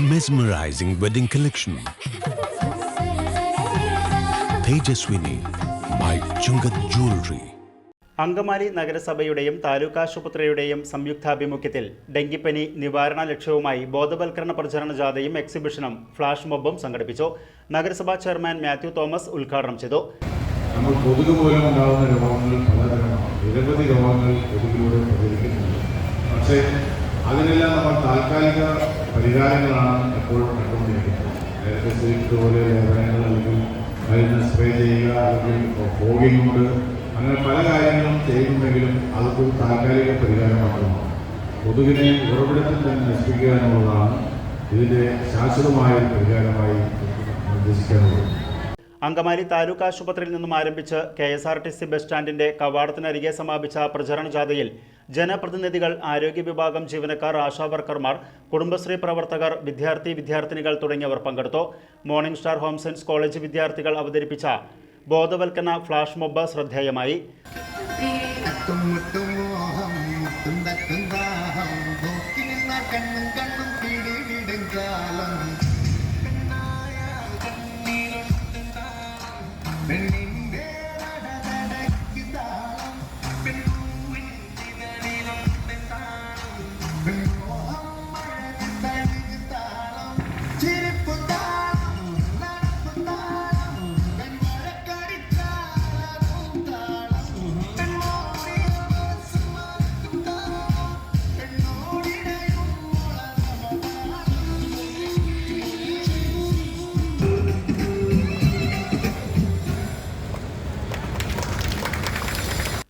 mesmerizing wedding collection. Tejaswini by Chungat Jewelry. Angamaly നഗരസഭയുടെയും taluk ആശുപത്രിയുടെയും സംയുക്താഭിമുഖ്യത്തിൽ ഡെങ്കിപ്പനി നിവാരണ ലക്ഷ്യവുമായി ബോധവൽക്കരണ പ്രചരണ ജാഥയും എക്സിബിഷനും ഫ്ലാഷ് മോബും സംഘടിപ്പിച്ചു നഗരസഭാ ചെയർമാൻ മാത്യു തോമസ് ഉദ്ഘാടനം ചെയ്തു നമ്മൾ കൊതുക് മൂലം ഉണ്ടാകുന്ന രോഗങ്ങൾ പലതരമാണ് നിരവധി രോഗങ്ങൾ കൊതുകിലൂടെ പ്രചരിക്കുന്നുണ്ട് പക്ഷേ അതിനെല്ലാം നമ്മൾ താൽക്കാലിക പരിഹാരങ്ങളാണ് എപ്പോഴും കണ്ടുകൊണ്ടിരിക്കുന്നത്. നേരത്തെ സൂചിപ്പിച്ചതുപോലെ ലേപനങ്ങൾ അല്ലെങ്കിൽ മരുന്ന് സ്പ്രേ ചെയ്യുക അല്ലെങ്കിൽ ഫോഗിംഗ് ഉണ്ട്. അങ്ങനെ പല കാര്യങ്ങളും ചെയ്യുന്നുണ്ടെങ്കിലും അതൊക്കെ ഒരു താൽക്കാലിക പരിഹാരം മാത്രമാണ്. കൊതുകിനെ ഉറവിടത്തിൽ തന്നെ നശിപ്പിക്കുക എന്നുള്ളതാണ് ഇതിന്റെ ശാശ്വതമായ പരിഹാരമായി നിർദ്ദേശിക്കാനുള്ളത്. അങ്കമാലി താലൂക്ക് ആശുപത്രിയിൽ നിന്നും ആരംഭിച്ച് K S R T C bus സ്റ്റാൻഡിന്റെ കവാടത്തിനരികെ സമാപിച്ച പ്രചരണ ജാഥയിൽ ജനപ്രതിനിധികൾ ആരോഗ്യ വിഭാഗം ജീവനക്കാർ ആശാവർക്കർമാർ കുടുംബശ്രീ പ്രവർത്തകർ വിദ്യാർത്ഥി വിദ്യാർത്ഥിനികൾ തുടങ്ങിയവർ പങ്കെടുത്തു. Morning star home science college വിദ്യാർത്ഥികൾ അവതരിപ്പിച്ച ബോധവൽക്കരണ ഫ്ലാഷ് മൊബ് ശ്രദ്ധേയമായി. തട്ടും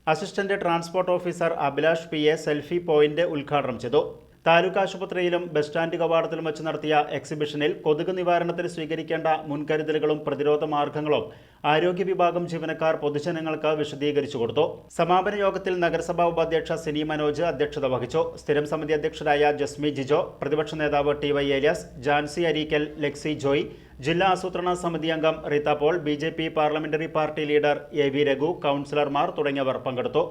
assistant transport officer Abhilash P A selfie point ഉദ്ഘാടനം ചെയ്തു താലൂക്ക് ആശുപത്രിയിലും ബസ് സ്റ്റാൻഡ് കവാടത്തിലും വെച്ച് നടത്തിയ എക്സിബിഷനിൽ കൊതുക് നിവാരണത്തിന് സ്വീകരിക്കേണ്ട മുൻകരുതലുകളും പ്രതിരോധ മാർഗങ്ങളും ആരോഗ്യ വിഭാഗം ജീവനക്കാർ പൊതുജനങ്ങൾക്ക് വിശദീകരിച്ചു കൊടുത്തു. സമാപന യോഗത്തിൽ നഗരസഭാ ഉപാധ്യക്ഷ സിനി മനോജ് അധ്യക്ഷത വഹിച്ചു. സ്ഥിരം സമിതി അധ്യക്ഷരായ ജസ്മി ജിജോ പ്രതിപക്ഷ നേതാവ് ടി വൈ ഏലിയാസ് ജാൻസി അരീക്കൽ ലെക്സി ജോയ് ജില്ലാ ആസൂത്രണ സമിതി അംഗം Reetha Paul B J P parliamentary party leader A V Raghu കൗൺസിലർമാർ തുടങ്ങിയവർ പങ്കെടുത്തു.